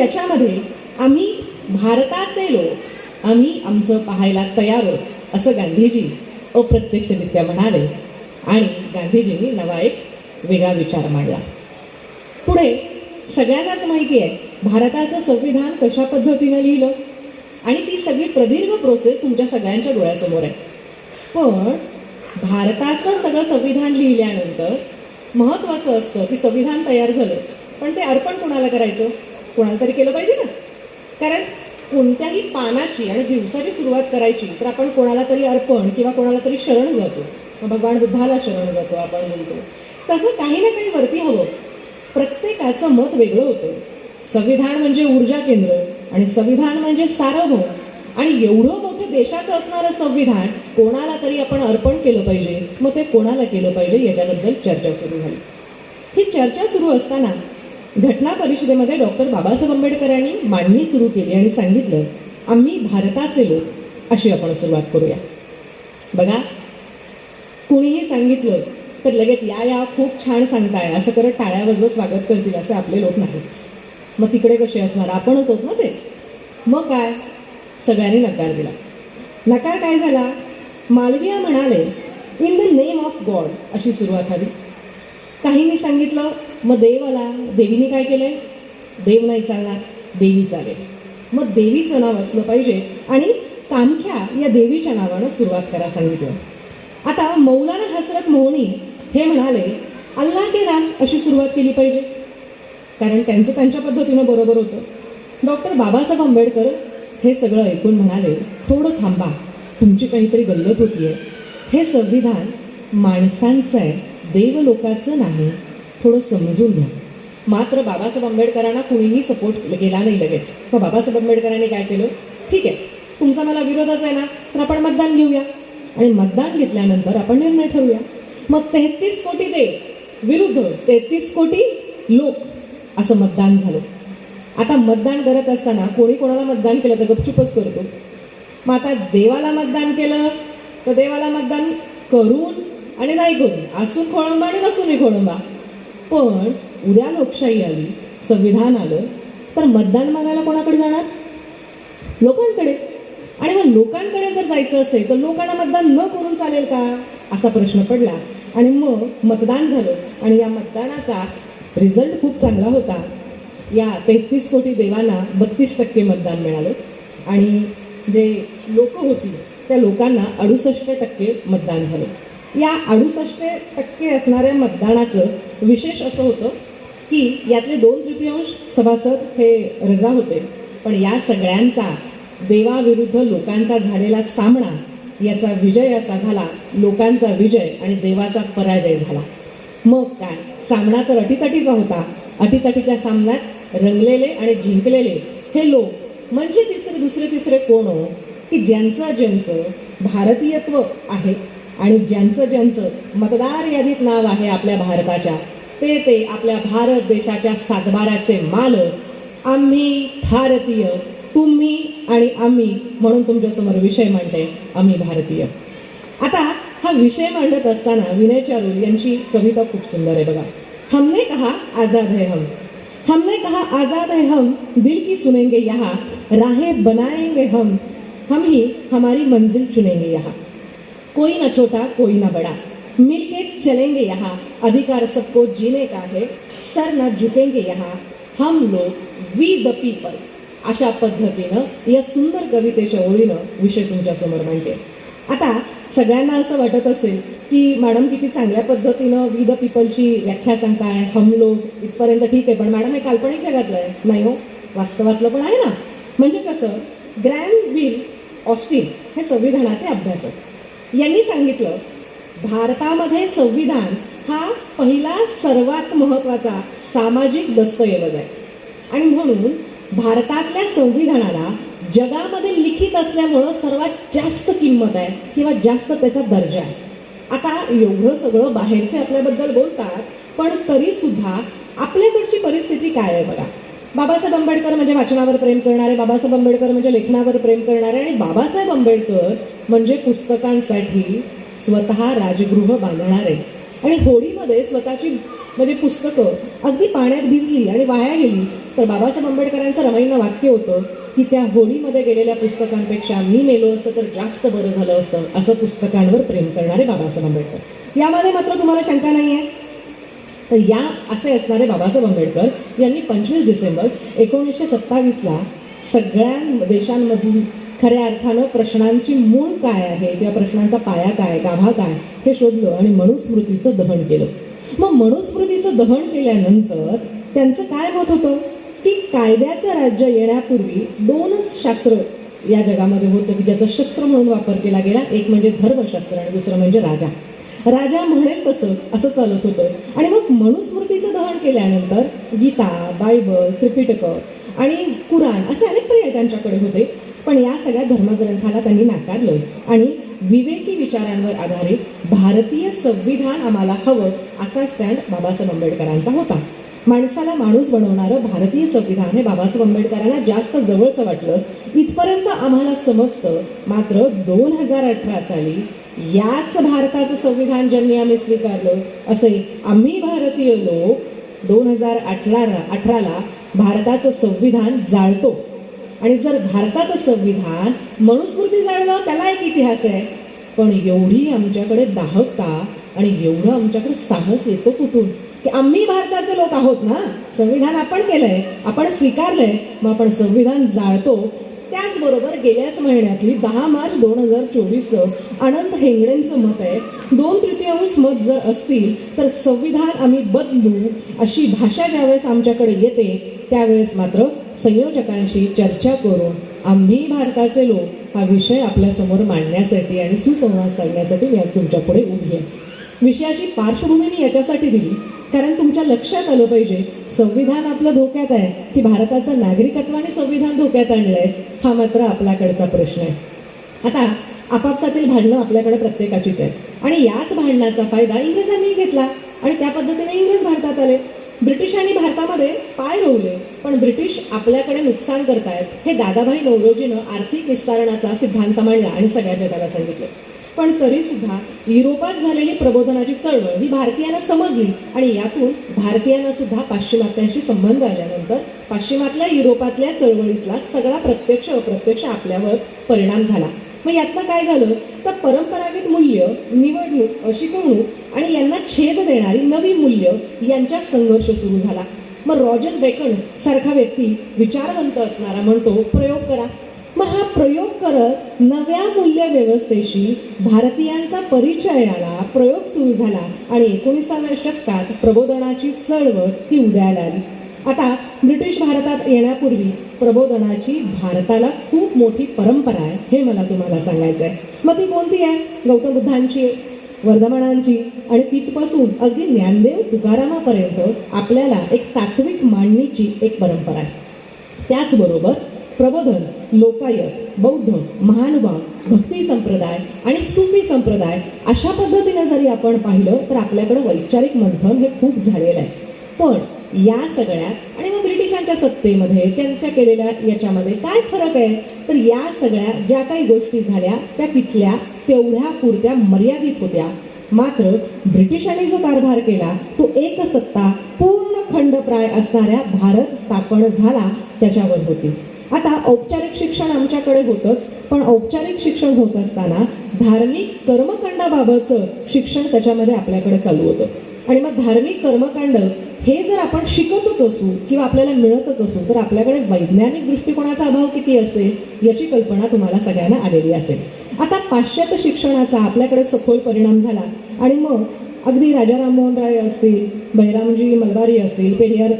याच्यामध्ये आम्ही भारताचे लोक आम्ही आमचं पाहायला तयार आहोत असं गांधीजी अप्रत्यक्षरित्या म्हणाले. आणि गांधीजींनी नवा एक वेगळा विचार मांडला. पुढे सगळ्यांनाच माहिती आहे भारताचं संविधान कशा पद्धतीनं लिहिलं? आणि ती सगळी प्रदीर्घ प्रोसेस तुमच्या सगळ्यांच्या डोळ्यासमोर आहे. पण भारताचं सगळं संविधान लिहिल्यानंतर महत्त्वाचं असतं की संविधान तयार झालं पण ते अर्पण कोणाला करायचं? कोणाला तरी केलं पाहिजे ना? कारण कोणत्याही पानाची आणि दिवसाची सुरुवात करायची तर आपण कोणाला तरी अर्पण किंवा कोणाला तरी शरण जातो. मग भगवान बुद्धाला शरण जातो आपण म्हणतो. तसं काही ना काही वरती हवं. प्रत्येकाचं मत वेगळं होतं. संविधान म्हणजे ऊर्जा केंद्र आणि संविधान म्हणजे सार्वभौम. आणि एवढं मोठं देशाचं असणारं संविधान कोणाला तरी आपण अर्पण केलं पाहिजे? मग ते कोणाला केलं पाहिजे याच्याबद्दल चर्चा सुरू झाली. ही चर्चा सुरू असताना घटना परिषदेमध्ये डॉक्टर बाबासाहेब आंबेडकरांनी मांडणी सुरू केली आणि सांगितलं आम्ही भारताचे लोक. अशी आपण सुरुवात करूया. बघा कुणीही सांगितलं तर लगेच या या खूप छान सांगताय असं करत टाळ्या वाजवत स्वागत करतील असे आपले लोक नाहीच मग तिकडे कसे असणार? आपणच होत ना ते? मग काय? सगळ्यांनी नकार दिला. नकार काय झाला? मालविया म्हणाले in the name of God अशी सुरुवात हवी काहींनी सांगितलं मग देव आला देवीने काय केलंय? देव नाही चालणार देवी चालेल. मग देवीचं नाव असलं पाहिजे आणि कामख्या या देवीच्या नावानं सुरुवात करा सांगितलं. आता मौलाना हसरत मोहनी हे म्हणाले अल्लाह के नाम अशी सुरुवात केली पाहिजे. कारण त्यांचं त्यांच्या पद्धतीनं बरोबर होतं. डॉक्टर बाबासाहेब आंबेडकर हे सगळं ऐकून म्हणाले थोडं थांबा तुमची काहीतरी गल्लत होती आहे हे संविधान माणसांचं आहे देवलोकाचं नाही. थोडं समजून घ्या. मात्र बाबासाहेब आंबेडकरांना कुणीही सपोर्ट केला नाही लगेच. मग बाबासाहेब आंबेडकरांनी काय केलं? ठीक आहे तुमचा मला विरोधच आहे ना तर आपण मतदान घेऊया. आणि मतदान घेतल्यानंतर आपण निर्णय ठरवूया. मग तेहतीस कोटी ते विरुद्ध तेहतीस कोटी लोक असं मतदान झालं. आता मतदान करत असताना कोणी कोणाला मतदान केलं तर गपचूपच करतो. मग आता देवाला मतदान केलं तर देवाला मतदान करून आणि नाही करून असून खोळंबा आणि नसूनही खोळंबा. पण उद्या लोकशाही आली संविधान आलं तर मतदान मागायला कोणाकडे जाणार? लोकांकडे. आणि मग लोकांकडे जर जायचं असेल तर लोकांना मतदान न करून चालेल का? असा प्रश्न पडला. आणि मग मतदान झालं. आणि या मतदानाचा रिझल्ट खूप चांगला होता. या तेहतीस कोटी देवांना बत्तीस टक्के मतदान मिळालं. आणि जे लोक होती त्या लोकांना अडुसष्ट टक्के मतदान झालं. या अडुसष्ट टक्के असणाऱ्या मतदानाचं विशेष असं होतं की यातले दोन तृतीयांश सभासद हे रजा होते. पण या सगळ्यांचा देवाविरुद्ध लोकांचा झालेला सामना याचा विजय असा झाला लोकांचा विजय आणि देवाचा पराजय झाला. मग काय? सामना तर अटीतटीचा होता. अटीतटीच्या सामन्यात रंगलेले आणि जिंकलेले हे लोक म्हणजे तिसरे दुसरे तिसरे कोण हो? की ज्यांचं ज्यांचं भारतीयत्व आहे आणि ज्यांचं ज्यांचं मतदार यादीत नाव आहे आपल्या भारताच्या ते ते आपल्या भारत देशाच्या सातबाऱ्याचे मालक आम्ही भारतीय तुम्ही आणि आम्ही म्हणून तुमच्यासमोर विषय मांडते आम्ही भारतीय. आता हा विषय मांडत असताना विनय चारुल यांची कविता खूप सुंदर आहे बघा. हमने कहा आजाद है हम. हमने कहा आजाद है हम दिल की सुनेंगे यहाँ राहें बनाएंगे हम. हम ही हमारी मंजिल चुनेंगे यहाँ. कोई ना छोटा कोई ना बड़ा। मिलके चलेंगे यहाँ। अधिकार सबको जीने का है। सर ना झुकेंगे यहाँ। हम लोग वी द पीपल। अशा पद्धतीनं या सुंदर कवितेच्या ओळीनं विषय तुमच्यासमोर मांडते. आता सगळ्यांना असं वाटत असेल की मॅडम किती चांगल्या पद्धतीनं वी द पीपलची व्याख्या सांगताय हम लोग इथपर्यंत ठीक आहे पण मॅडम हे काल्पनिक जगातलं आहे. नाही हो वास्तवातलं पण आहे ना. म्हणजे कसं ग्रँड विल ऑस्टिन हे संविधानाचे अभ्यासक. यांनी सांगितलं भारतामध्ये संविधान हा पहिला सर्वात महत्त्वाचा सामाजिक दस्तऐवज आहे. आणि म्हणून भारतातल्या संविधानाला जगामध्ये लिखित असल्यामुळं सर्वात जास्त किंमत आहे किंवा जास्त त्याचा दर्जा आहे. आता एवढं सगळं बाहेरचे आपल्याबद्दल बोलतात पण तरीसुद्धा आपल्याकडची परिस्थिती काय आहे बघा. बाबासाहेब आंबेडकर म्हणजे वाचनावर प्रेम करणारे बाबासाहेब आंबेडकर म्हणजे लेखनावर प्रेम करणारे आणि बाबासाहेब आंबेडकर म्हणजे पुस्तकांसाठी स्वतः राजगृह बांधणारे. आणि होळीमध्ये स्वतःची म्हणजे पुस्तकं अगदी पाण्यात भिजली आणि वाया गेली तर बाबासाहेब आंबेडकरांचं रमाईंना वाक्य होतं की त्या होळीमध्ये गेलेल्या पुस्तकांपेक्षा मी मेलो असतं तर जास्त बरं झालं असतं असं पुस्तकांवर प्रेम करणारे बाबासाहेब आंबेडकर. यामध्ये मात्र तुम्हाला शंका नाही आहे तर या असे असणारे बाबासाहेब आंबेडकर यांनी पंचवीस डिसेंबर एकोणीसशे सत्तावीसला सगळ्या देशांमधील खऱ्या अर्थानं प्रश्नांची मूळ काय आहे किंवा प्रश्नांचा पाया काय गाभा काय हे शोधलं आणि मनुस्मृतीचं दहन केलं. मग मनुस्मृतीचं दहन केल्यानंतर त्यांचं काय मत होतं? की कायद्याचं राज्य येण्यापूर्वी दोनच शास्त्र या जगामध्ये होतं की ज्याचा शस्त्र म्हणून वापर केला गेला एक म्हणजे धर्मशास्त्र आणि दुसरं म्हणजे राजा. राजा म्हणेल तसं असं चालत होतं. आणि मग मनुस्मृतीचं दहन केल्यानंतर गीता बायबल त्रिपिटक आणि कुराण असे अनेक पर्याय त्यांच्याकडे होते. पण या सगळ्या धर्मग्रंथाला त्यांनी नाकारलं आणि विवेकी विचारांवर आधारित भारतीय संविधान आम्हाला हवं असा स्टँड बाबासाहेब आंबेडकरांचा होता. माणसाला माणूस बनवणारं भारतीय संविधान हे बाबासाहेब आंबेडकरांना जास्त जवळचं वाटलं. इथपर्यंत आम्हाला समजतं मात्र दोन हजार अठरा साली याच भारताचं संविधान ज्यांनी आम्ही स्वीकारलं असंही आम्ही भारतीय लोक दोन हजार अठरा अठराला भारताचं संविधान जाळतो. आणि जर भारताचं संविधान मनुस्मृती जाळलं त्याला एक इतिहास आहे. पण एवढी आमच्याकडे दाहकता आणि एवढं आमच्याकडे साहस येतो कुठून? की आम्ही भारताचे लोक आहोत ना? संविधान आपण केलंय आपण स्वीकारलंय मग आपण संविधान जाळतो. त्याचबरोबर गेल्याच महिन्यातली दहा मार्च दोन हजार चोवीसचं अनंत हेंगडेंचं मत आहे. दोन तृतीयांश मत जर असतील तर संविधान आम्ही बदलू अशी भाषा ज्यावेळेस आमच्याकडे येते त्यावेळेस मात्र संयोजकांशी चर्चा करून आम्ही भारताचे लोक हा विषय आपल्यासमोर मांडण्यासाठी आणि सुसंवाद साधण्यासाठी मी आज तुमच्यापुढे उभी आहे. विषयाची पार्श्वभूमी मी याच्यासाठी दिली. कारण तुमच्या लक्षात आलं पाहिजे संविधान आपलं धोक्यात आहे की भारताचं नागरिकत्वाने संविधान धोक्यात आणलंय हा मात्र आपल्याकडचा प्रश्न आहे. आता आपापसातील भांडणं आपल्याकडे प्रत्येकाचीच आहेत. आणि याच भांडणाचा फायदा इंग्रजांनी घेतला आणि त्या पद्धतीने इंग्रज भारतात आले. ब्रिटिशांनी भारतामध्ये पाय रोवले पण ब्रिटिश आपल्याकडे नुकसान करतायत हे दादाभाई नवरोजीनं आर्थिक विस्तारणाचा सिद्धांत मांडला आणि सगळ्या जगाला सांगितलं. पण तरी सुद्धा युरोपात झालेली प्रबोधनाची चळवळ ही भारतीयांना समजली आणि यातून भारतीयांना सुद्धा पाश्चिमात्यांशी संबंध आल्यानंतर पाश्चिमातल्या युरोपातल्या चळवळीतला सगळा प्रत्यक्ष अप्रत्यक्ष आपल्यावर परिणाम झाला. मग यातनं काय झालं? तर परंपरागत मूल्य निवडणूक शिकवणूक आणि यांना छेद देणारी नवी मूल्य यांच्यात संघर्ष सुरू झाला. मग रॉजर बेकन सारखा व्यक्ती विचारवंत असणारा म्हणतो प्रयोग करा. मग हा प्रयोग करत नव्या मूल्य व्यवस्थेशी भारतीयांचा परिचय आला. प्रयोग सुरू झाला आणि एकोणीसाव्या शतकात प्रबोधनाची चळवळ ही उदयाला आली. आता ब्रिटिश भारतात येण्यापूर्वी प्रबोधनाची भारताला खूप मोठी परंपरा आहे हे मला तुम्हाला सांगायचं आहे मग ती कोणती आहे? गौतम बुद्धांची वर्धमानांची आणि तिथपासून अगदी ज्ञानदेव तुकारामापर्यंत आपल्याला एक तात्विक मांडणीची एक परंपरा आहे. त्याचबरोबर प्रबोधन लोकायत बौद्ध महानुभाव भक्ती संप्रदाय आणि सुफी संप्रदाय अशा पद्धतीने जरी आपण पाहिलं तर आपल्याकडे वैचारिक मंथन हे खूप झालेलं आहे. पण या सगळ्यात आणि मग ब्रिटिशांच्या सत्तेमध्ये त्यांच्या केलेल्या याच्यामध्ये काय फरक आहे? तर या सगळ्या ज्या काही गोष्टी झाल्या त्या तिथल्या तेवढ्या पुरत्या मर्यादित होत्या. मात्र ब्रिटिशांनी जो कारभार केला तो एक सत्ता पूर्ण खंडप्राय असणाऱ्या भारत स्थापन झाला त्याच्यावर होती. आता औपचारिक शिक्षण आमच्याकडे होतंच पण औपचारिक शिक्षण होत असताना धार्मिक कर्मकांडाबाबतचं शिक्षण त्याच्यामध्ये आपल्याकडे चालू होतं. आणि मग धार्मिक कर्मकांड हे जर आपण शिकतच असू किंवा आपल्याला मिळतच असू तर आपल्याकडे वैज्ञानिक दृष्टिकोनाचा अभाव किती असेल याची कल्पना तुम्हाला सगळ्यांना आलेली असेल. आता पाश्चात्य शिक्षणाचा आपल्याकडे सखोल परिणाम झाला आणि मग अगदी राजा राममोहन राय असतील बहिरामजी मलबारी असतील पेरियार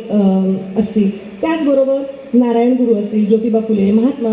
असतील त्याचबरोबर नारायण गुरु असतील ज्योतिबा फुले महात्मा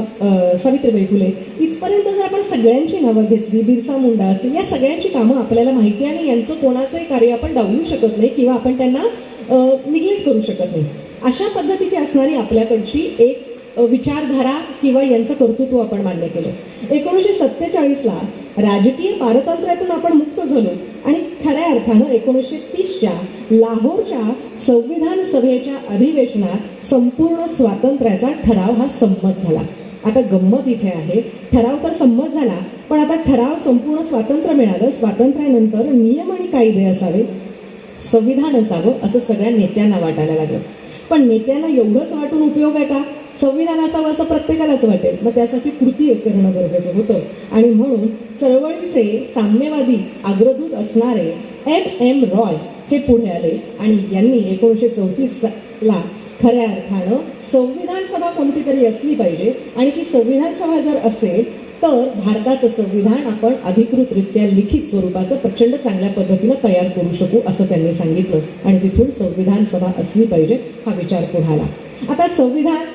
सावित्रीबाई फुले इथपर्यंत जर आपण सगळ्यांची नावं घेतली बिरसा मुंडा असतील या सगळ्यांची कामं आपल्याला माहिती आणि यांचं कोणाचंही कार्य आपण डावलू शकत नाही किंवा आपण त्यांना निग्लेक्ट करू शकत नाही. अशा पद्धतीची असणारी आपल्याकडची एक विचारधारा किंवा यांचं कर्तृत्व आपण मान्य केलं. एकोणीसशे सत्तेचाळीसला राजकीय पारतंत्र्यातून आपण मुक्त झालो आणि खऱ्या अर्थानं एकोणीसशे तीसच्या लाहोरच्या संविधान सभेच्या अधिवेशनात संपूर्ण स्वातंत्र्याचा ठराव हा संमत झाला. आता गंमत इथे आहे. ठराव तर संमत झाला पण आता ठराव संपूर्ण स्वातंत्र्य मिळालं. स्वातंत्र्यानंतर नियम आणि कायदे असावे संविधान असावं असं सगळ्या नेत्यांना वाटायला लागलं. पण नेत्यांना एवढंच वाटून उपयोग आहे का? संविधान असावं असं प्रत्येकालाच वाटेल. मग त्यासाठी कृती करणं गरजेचं होतं. आणि म्हणून चळवळीचे साम्यवादी अग्रदूत असणारे एम एम रॉय हे पुढे आले आणि यांनी एकोणीसशे चौतीस ला खऱ्या अर्थानं संविधान सभा कोणती तरी असली पाहिजे. आणि ती संविधान सभा जर असेल तर भारताचं संविधान आपण अधिकृतरित्या लिखित स्वरूपाचं प्रचंड चांगल्या पद्धतीनं तयार करू शकू असं त्यांनी सांगितलं. आणि तिथून संविधान सभा असली पाहिजे हा विचार पुढाला आता संविधान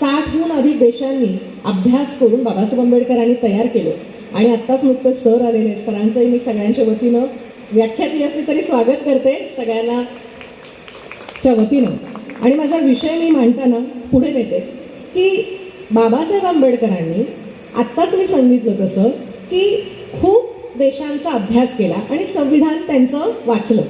साठहून अधिक देशांनी अभ्यास करून बाबासाहेब आंबेडकरांनी तयार केलं. आणि आत्ताच नुकतं सर आलेले आहेत. सरांचंही मी सगळ्यांच्या वतीनं व्याख्या ती असली तरी स्वागत करते सगळ्यांना च्या वतीनं. आणि माझा विषय मी मांडताना पुढे नेते की बाबासाहेब आंबेडकरांनी आत्ताच मी सांगितलं तसं की खूप देशांचा अभ्यास केला आणि संविधान त्यांचं वाचलं.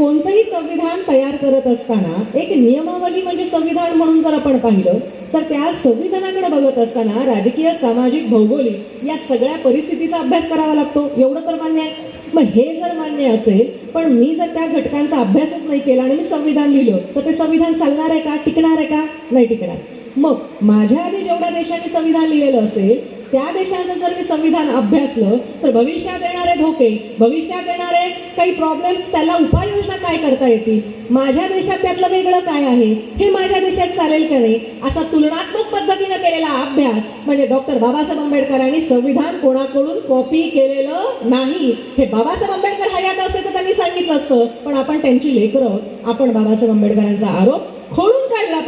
कोणतंही संविधान तयार करत असताना एक नियमावली म्हणजे संविधान म्हणून जर आपण पाहिलं तर त्या संविधानाकडे बघत असताना राजकीय सामाजिक भौगोलिक या सगळ्या परिस्थितीचा अभ्यास करावा लागतो. एवढं तर मान्य आहे. मग हे जर मान्य असेल पण मी जर त्या घटकांचा अभ्यासच नाही केला आणि मी संविधान लिहिलं तर ते संविधान चालणार आहे का? टिकणार आहे का? नाही टिकणार. मग माझ्या आधी जेवढ्या देशांनी संविधान लिहिलेलं असेल त्या देशाचं जर मी संविधान अभ्यासलं तर भविष्यात येणारे धोके भविष्यात येणारे काही प्रॉब्लेम्स त्याला उपाययोजना काय करता येतील? माझ्या देशात त्यातलं वेगळं काय आहे? हे माझ्या देशात चालेल का नाही? असा तुलनात्मक पद्धतीनं केलेला अभ्यास म्हणजे डॉक्टर बाबासाहेब आंबेडकरांनी संविधान कोणाकडून कॉपी केलेलं नाही. हे बाबासाहेब आंबेडकर हयात असते तर त्यांनी सांगितलं असतं. पण आपण त्यांची लेकरं आपण बाबासाहेब आंबेडकरांचा आरोप खोडून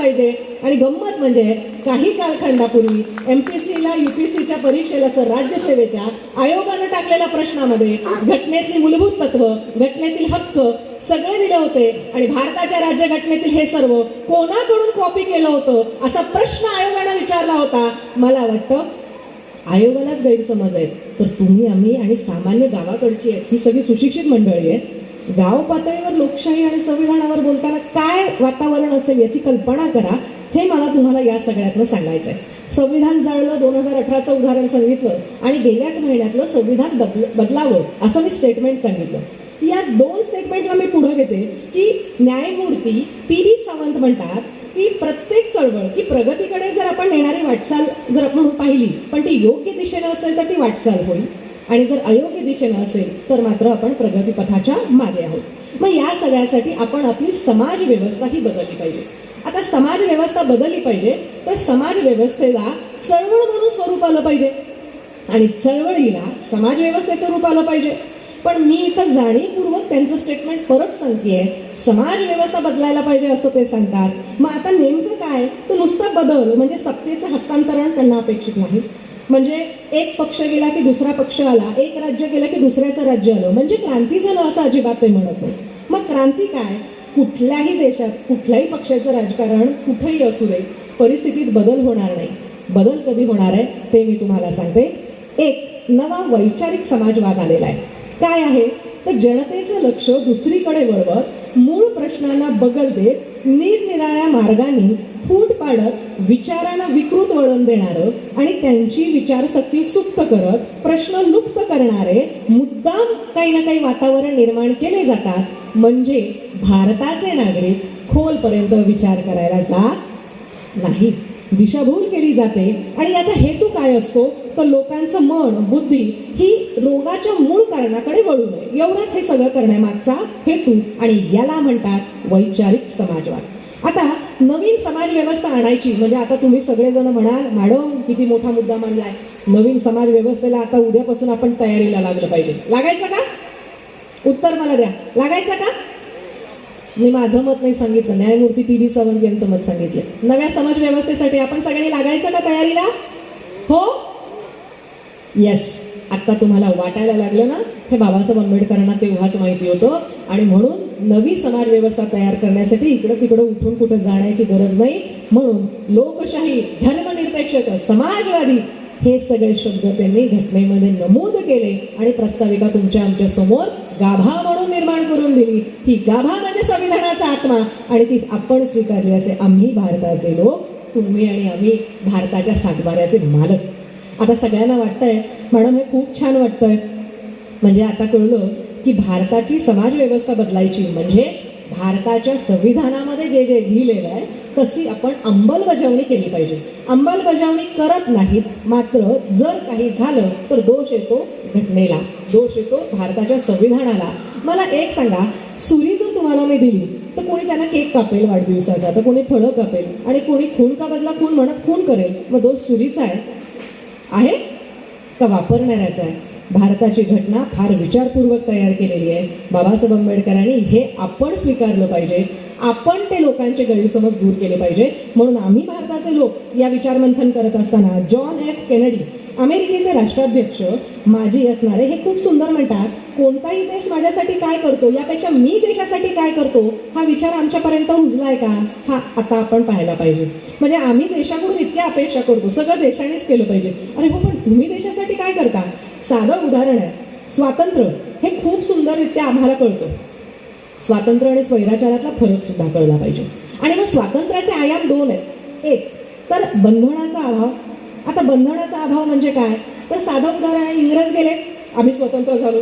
पाहिजे आणि गंमत म्हणजे काही कालखंडापूर्वी एम पी सीला यू पी सीच्या परीक्षेला सर राज्यसेवेच्या आयोगानं टाकलेल्या प्रश्नामध्ये घटनेतली मूलभूत तत्व घटनेतील हक्क सगळे दिले होते आणि भारताच्या राज्यघटनेतील हे सर्व कोणाकडून कॉपी केलं होतं असा प्रश्न आयोगानं विचारला होता. मला वाटतं आयोगालाच गैरसमज आहेत. तर तुम्ही आम्ही आणि सामान्य गावाकडची आहेत ही सगळी सुशिक्षित मंडळी आहेत. गाव पातळीवर लोकशाही आणि संविधानावर बोलताना काय वातावरण असेल याची कल्पना करा हे मला तुम्हाला या सगळ्यातनं सांगायचं आहे संविधान जाळलं दोन हजार अठराचं उदाहरण सांगितलं आणि गेल्याच महिन्यातलं संविधान बदल बदलावं असं मी स्टेटमेंट सांगितलं. या दोन स्टेटमेंटला मी पुढे घेते की न्यायमूर्ती पी व्ही सावंत म्हणतात की प्रत्येक चळवळ ही प्रगतीकडे जर आपण नेणारी वाटचाल जर आपण पाहिली पण ती योग्य दिशेनं असेल तर ती वाटचाल होईल. आणि जर अयोग्य दिशेनं असेल तर मात्र आपण प्रगतीपथाच्या मागे आहोत. मग या सगळ्यासाठी आपण आपली समाज व्यवस्था ही बदलली पाहिजे. आता समाज व्यवस्था बदलली पाहिजे तर समाज व्यवस्थेला चळवळ म्हणून स्वरूप आलं पाहिजे. आणि चळवळीला समाज व्यवस्थेचं रूप आलं पाहिजे. पण मी इथं जाणीवपूर्वक त्यांचं स्टेटमेंट परत सांगतेय समाज व्यवस्था बदलायला पाहिजे असं ते सांगतात. मग आता नेमकं काय? तर नुसतं बदल म्हणजे सत्तेचं हस्तांतरण त्यांना अपेक्षित नाही. म्हणजे एक पक्ष गेला की दुसरा पक्ष आला एक राज्य गेलं की दुसऱ्याचं राज्य आलं. म्हणजे क्रांती झालं असं अजिबात ते म्हणत मग क्रांती काय? कुठल्याही देशात कुठल्याही पक्षाचं राजकारण कुठेही असू दे परिस्थितीत बदल होणार नाही. बदल कधी होणार आहे ते मी तुम्हाला सांगते. एक नवा वैचारिक समाजवाद आलेला आहे. काय आहे? तर जनतेचं लक्ष दुसरीकडे वळवत मूळ प्रश्नांना बगल देत निरनिराळ्या मार्गाने फूट पाडत विचारांना विकृत वळण देणारं आणि त्यांची विचारशक्ती सुप्त करत प्रश्न लुप्त करणारे मुद्दाम काही ना काही वातावरण निर्माण केले जातात. म्हणजे भारताचे नागरिक खोलपर्यंत विचार करायला जात नाहीत. दिशाभूल केली जाते. आणि याचा हेतू काय असतो? तर लोकांचं मन बुद्धी ही रोगाच्या मूळ कारणाकडे वळू नये. एवढंच हे सगळं करण्यामागचा हेतू आणि याला म्हणतात वैचारिक समाजवाद. आता नवीन समाज व्यवस्था आणायची म्हणजे आता तुम्ही सगळेजण म्हणाल मॅडम किती मोठा मुद्दा मांडलाय. नवीन समाज व्यवस्थेला आता उद्यापासून आपण तयारीला लागलं पाहिजे. लागायचं का? उत्तर मला द्या. लागायचं का? मी माझं मत नाही सांगितलं. न्यायमूर्ती पी. बी सावंत यांचं मत सांगितलं. नव्या समाज व्यवस्थेसाठी आपण सगळ्यांनी लागायचं का तयारीला? हो? येस आत्ता तुम्हाला वाटायला लागलं ना? हे बाबासाहेब आंबेडकरांना तेव्हाच माहिती होतं. आणि म्हणून नवी समाज व्यवस्था तयार करण्यासाठी इकडं तिकडं उठून कुठं जाण्याची गरज नाही. म्हणून लोकशाही धर्मनिरपेक्ष समाजवादी हे सगळे शब्द त्यांनी घटनेमध्ये नमूद केले आणि प्रस्ताविका तुमच्या आमच्यासमोर गाभा म्हणून निर्माण करून दिली. ही गाभा म्हणजे संविधानाचा आत्मा आणि ती आपण स्वीकारली असे आम्ही भारताचे लोक तुम्ही आणि आम्ही भारताच्या सातबाऱ्याचे मालक. आता सगळ्यांना वाटतंय मॅडम हे खूप छान वाटतंय. म्हणजे आता कळलं की भारताची समाजव्यवस्था बदलायची म्हणजे भारताच्या संविधानामध्ये जे जे लिहिलेलं आहे तशी आपण अंमलबजावणी केली पाहिजे. अंमलबजावणी करत नाहीत मात्र जर काही झालं तर दोष येतो घटनेला दोष येतो भारताच्या संविधानाला. मला एक सांगा सुरी जर तुम्हाला मी दिली तर कोणी त्यांना केक कापेल वाढदिवसाचा तर कोणी फळं कापेल आणि कोणी खून का बदला खून म्हणत खून करेल मग दोष सुरीचा आहे. आहे? का वापरणाऱ्याचा आहे? भारताची घटना फार विचारपूर्वक तयार केलेली आहे. बाबासाहेब आंबेडकरांनी हे आपण स्वीकारलं पाहिजे. आपण ते लोकांचे गैरसमज दूर केले पाहिजे. म्हणून आम्ही भारताचे लोक या विचारमंथन करत असताना जॉन एफ केनेडी अमेरिकेचे राष्ट्राध्यक्ष माजी असणारे हे खूप सुंदर म्हणतात कोणताही देश माझ्यासाठी काय करतो यापेक्षा मी देशासाठी काय करतो हा विचार आमच्यापर्यंत रुजलाय का? हा आता आपण पाहायला पाहिजे. म्हणजे आम्ही देशाकडून इतक्या अपेक्षा करतो सगळं देशानेच केलं पाहिजे. अरे हो पण तुम्ही देशासाठी काय करता? साधं उदाहरण आहे. स्वातंत्र्य हे खूप सुंदररित्या आम्हाला कळतं. स्वातंत्र्य आणि स्वैराचारातला फरक सुद्धा कळला पाहिजे. आणि मग स्वातंत्र्याचे आयाम दोन आहेत. एक तर बंधनाचा अभाव. आता बंधनाचा अभाव म्हणजे काय? तर साधं उदाहरण इंग्रज गेले आम्ही स्वतंत्र झालो.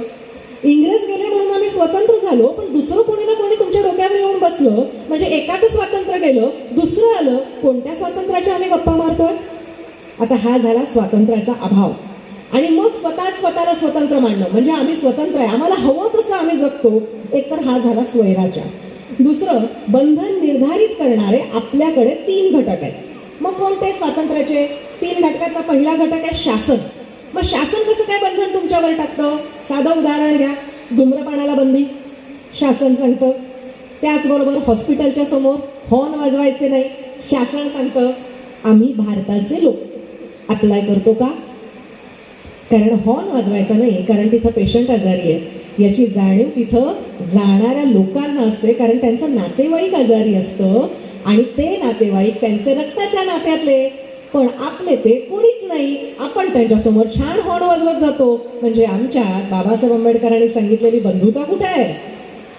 इंग्रज गेले म्हणून आम्ही स्वतंत्र झालो पण दुसरं कोणी ना कोणी तुमच्या डोक्यावर येऊन बसलो. म्हणजे एकाचं स्वातंत्र्य गेलं दुसरं आलं कोणत्या स्वातंत्र्याची आम्ही गप्पा मारतोय? आता हा झाला स्वातंत्र्याचा अभाव. आणि मग स्वतःच स्वतःला स्वतंत्र मांडणं. म्हणजे आम्ही स्वतंत्र आहे. आम्हाला हवं तसं आम्ही जगतो. एकतर हा झाला स्वैराचार. दुसरं बंधन निर्धारित करणारे आपल्याकडे तीन घटक आहेत. मग कोणते स्वातंत्र्याचे? तीन घटकातला पहिला घटक आहे शासन. मग शासन कसं काय बंधन तुमच्यावर टाकतं? साधं उदाहरण घ्या. धूम्रपानाला बंदी. शासन सांगतं. त्याचबरोबर हॉस्पिटलच्या समोर हॉर्न वाजवायचे नाही. शासन सांगतं आम्ही भारताचे लोक. अप्लाय करतो का? कारण हॉर्न वाजवायचा नाही कारण तिथं पेशंट आजारी आहे याची जाणीव तिथं जाणाऱ्या लोकांना असते कारण त्यांचं नातेवाईक आजारी असतं आणि ते नातेवाईक त्यांचे रक्ताच्या नात्यातले. पण आपले ते कोणीच नाही. आपण त्यांच्यासमोर छान हॉर्न वाजवत जातो. म्हणजे आमच्या बाबासाहेब आंबेडकरांनी सांगितलेली बंधुता कुठे आहे?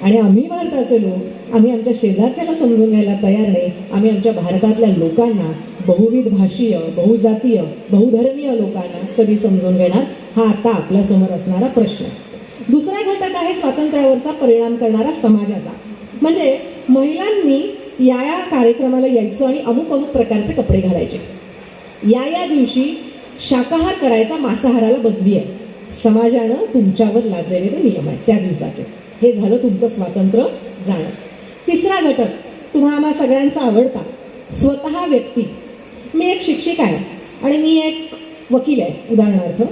आणि आम्ही भारताचे लोक आम्ही आमच्या शेजारच्याला समजून घ्यायला तयार नाही. आम्ही आमच्या भारतातल्या लोकांना बहुविध भाषीय बहुजातीय बहुधर्मीय लोकांना कधी समजून घेणार? हा आता आपल्यासमोर असणारा प्रश्न. दुसरा घटक आहे स्वातंत्र्यावरचा परिणाम करणारा समाजाचा. म्हणजे महिलांनी या या कार्यक्रमाला यायचं आणि अमुक अमुक प्रकारचे कपडे घालायचे. या या दिवशी शाकाहार करायचा मांसाहाराला बंदी आहे. समाजानं तुमच्यावर लादलेले ते नियम आहेत त्या दिवसाचे. हे झालं तुमचं स्वातंत्र्य जाणं. तिसरा घटक तुम्हा आम्हा सगळ्यांचा आवडता स्वतः व्यक्ती. मी एक शिक्षिका आहे आणि मी एक वकील आहे उदाहरणार्थ.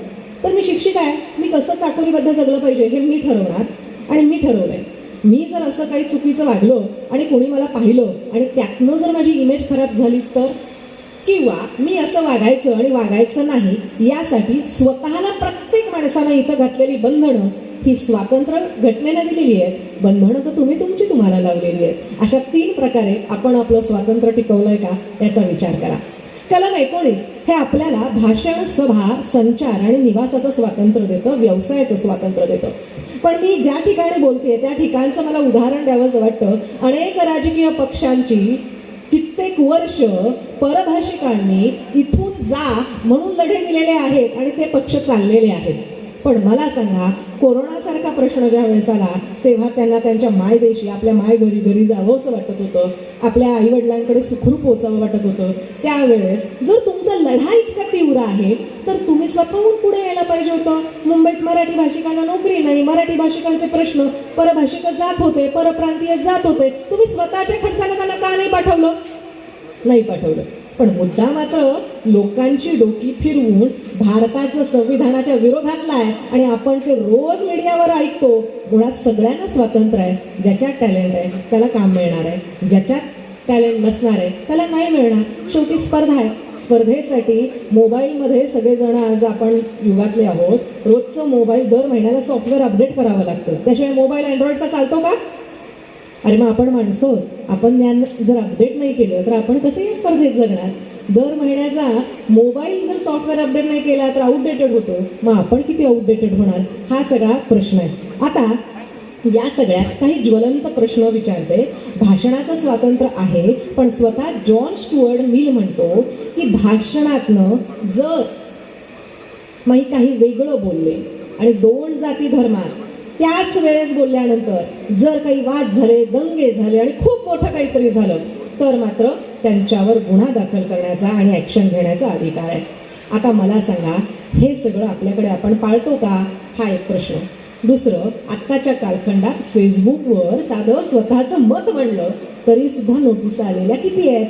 तर मी शिक्षिका आहे मी कसं चाकोरीबद्दल जगलं पाहिजे हे मी ठरवणार आणि मी ठरवलंय. मी जर असं काही चुकीचं वागलो आणि कोणी मला पाहिलं आणि त्यातनं जर माझी इमेज खराब झाली तर? किंवा मी असं वागायचं आणि वागायचं नाही यासाठी स्वतःला प्रत्येक माणसानं इथं घातलेली बंधनं ही स्वातंत्र्य घटनेनं दिलेली आहेत. बंधनं तर तुम्ही तुमची तुम्हाला लावलेली आहेत. अशा तीन प्रकारे आपण आपलं स्वातंत्र्य टिकवलंय का याचा विचार करा. कलम एकोणीस हे आपल्याला भाषण सभा संचार आणि निवासाचं स्वातंत्र्य देतं व्यवसायाचं स्वातंत्र्य देतं. पण मी ज्या ठिकाणी बोलते त्या ठिकाणचं मला उदाहरण द्यावंच वाटतं. अनेक राजकीय पक्षांची कित्येक वर्ष परभाषिकांनी इथून जा म्हणून लढे दिलेले आहेत आणि ते पक्ष चाललेले आहेत. पण मला सांगा कोरोनासारखा प्रश्न ज्या वेळेस आला तेव्हा त्यांना त्यांच्या मायदेशी आपल्या माय घरी घरी जावं असं वाटत होतं. आपल्या आईवडिलांकडे सुखरूप पोचावं वाटत होतं. त्यावेळेस जर तुमचा लढा इतका तीव्र आहे तर तुम्ही स्वतःहून पुढे यायला पाहिजे होतं. मुंबईत मराठी भाषिकांना नोकरी नाही मराठी भाषिकांचे प्रश्न परभाषिक जात होते परप्रांतीय जात होते. तुम्ही स्वतःच्या खर्चाने त्यांना का नाही पाठवलं? नाही पाठवलं. पण मुद्दा मात्र लोकांची डोकी फिरवून भारताचं संविधानाच्या विरोधातला आहे आणि आपण ते रोज मीडियावर ऐकतो मुळात सगळ्यांना स्वातंत्र्य आहे. ज्याच्यात टॅलेंट आहे त्याला काम मिळणार आहे. ज्याच्यात टॅलेंट नसणार आहे त्याला नाही मिळणार. शेवटी स्पर्धा आहे. स्पर्धेसाठी मोबाईलमध्ये सगळेजण आज आपण युगातले आहोत. रोजचं मोबाईल दर महिन्याला सॉफ्टवेअर अपडेट करावं लागतं. त्याशिवाय मोबाईल अँड्रॉइडचा चालतो का? अरे मग आपण माणसं आहोत. आपण ज्ञान जर अपडेट नाही केलं तर आपण कसं या स्पर्धेत जगणार? दर महिन्याचा मोबाईल जर सॉफ्टवेअर अपडेट नाही केला तर आउटडेटेड होतो. मग आपण किती आउटडेटेड होणार? हा सगळा प्रश्न आहे. आता या सगळ्यात काही ज्वलंत प्रश्न विचारते. भाषणाचं स्वातंत्र्य आहे पण स्वतः जॉन स्टुअर्ड मिल म्हणतो की भाषणातनं जर मी काही वेगळं बोलले आणि दोन जाती धर्मात त्याच वेळेस बोलल्यानंतर जर काही वाद झाले दंगे झाले आणि खूप मोठं काहीतरी झालं तर मात्र त्यांच्यावर गुन्हा दाखल करण्याचा आणि ॲक्शन घेण्याचा अधिकार आहे. आता मला सांगा हे सगळं आपल्याकडे आपण पाळतो का? हा एक प्रश्न. दुसरं आत्ताच्या कालखंडात फेसबुकवर साधं स्वतःचं मत म्हणलं तरी सुद्धा आलेल्या किती आहेत?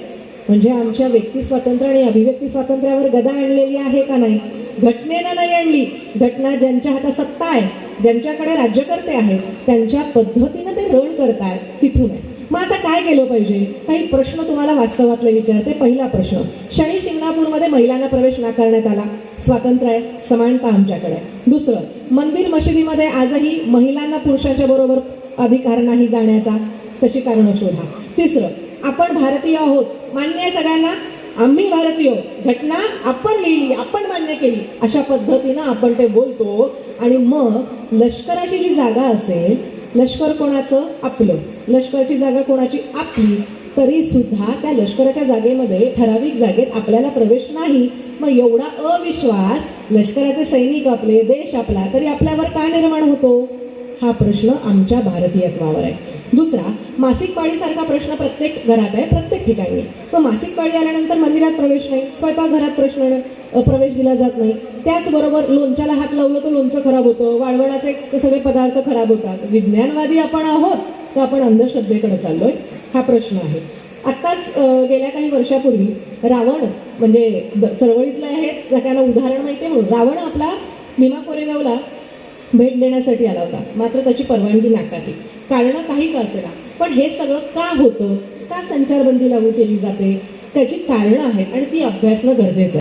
म्हणजे आमच्या व्यक्ती स्वातंत्र्य आणि अभिव्यक्ती स्वातंत्र्यावर गदा आणलेली आहे का नाही? घटनेनं नाही आणली. घटना ज्यांच्या हातात सत्ता आहे ज्यांच्याकडे राज्यकर्ते आहेत त्यांच्या पद्धतीनं ते रण करतायत तिथून आहे. मग आता काय केलं पाहिजे? काही प्रश्न तुम्हाला वास्तवातले विचारते. पहिला प्रश्न शनी शिंगणापूरमध्ये महिलांना प्रवेश नाकारण्यात आला. स्वातंत्र्य आहे समानता आमच्याकडे दुसरं मंदिर मशिदीमध्ये आजही महिलांना पुरुषाच्या बरोबर अधिकार नाही जाण्याचा तशी कारणं शोधा. तिसरं आपण भारतीय आहोत. मान्य आहे सगळ्यांना? आम्ही भारतीय. घटना आपण लिहिली आपण मान्य केली. अशा पद्धतीनं आपण ते बोलतो आणि मग लष्कराची जी जागा असेल लष्कर कोणाचं? आपलं. लष्कराची जागा कोणाची? आपली. तरी सुद्धा त्या लष्कराच्या जागेमध्ये ठराविक जागेत आपल्याला प्रवेश नाही. मग एवढा अविश्वास लष्कराचे सैनिक आपले देश आपला तरी आपल्यावर का निर्माण होतो? हा प्रश्न आमच्या भारतीयत्वावर आहे. दुसरा मासिक पाळीसारखा प्रश्न प्रत्येक घरात आहे प्रत्येक ठिकाणी. मग मासिक पाळी आल्यानंतर मंदिरात प्रवेश नाही स्वयंपाकघरात प्रश्न प्रवेश दिला जात नाही. त्याचबरोबर लोणच्याला हात लावलं तर लोणचं खराब होतं वाळवणाचे सगळे पदार्थ खराब होतात. विज्ञानवादी आपण आहोत तर आपण अंधश्रद्धेकडे चाललोय. हा प्रश्न आहे. आत्ताच गेल्या काही वर्षापूर्वी रावण म्हणजे द- चळवळीतले आहेत त्याला उदाहरण माहिती आहे म्हणून रावण आपला भीमा कोरेगावला भेट देण्यासाठी आला होता. मात्र त्याची परवानगी नाकारली कारणं काही का असेना? पण हे सगळं का होतं? का संचारबंदी लागू केली जाते? त्याची कारणं आहेत आणि ती अभ्यासणं गरजेचं आहे.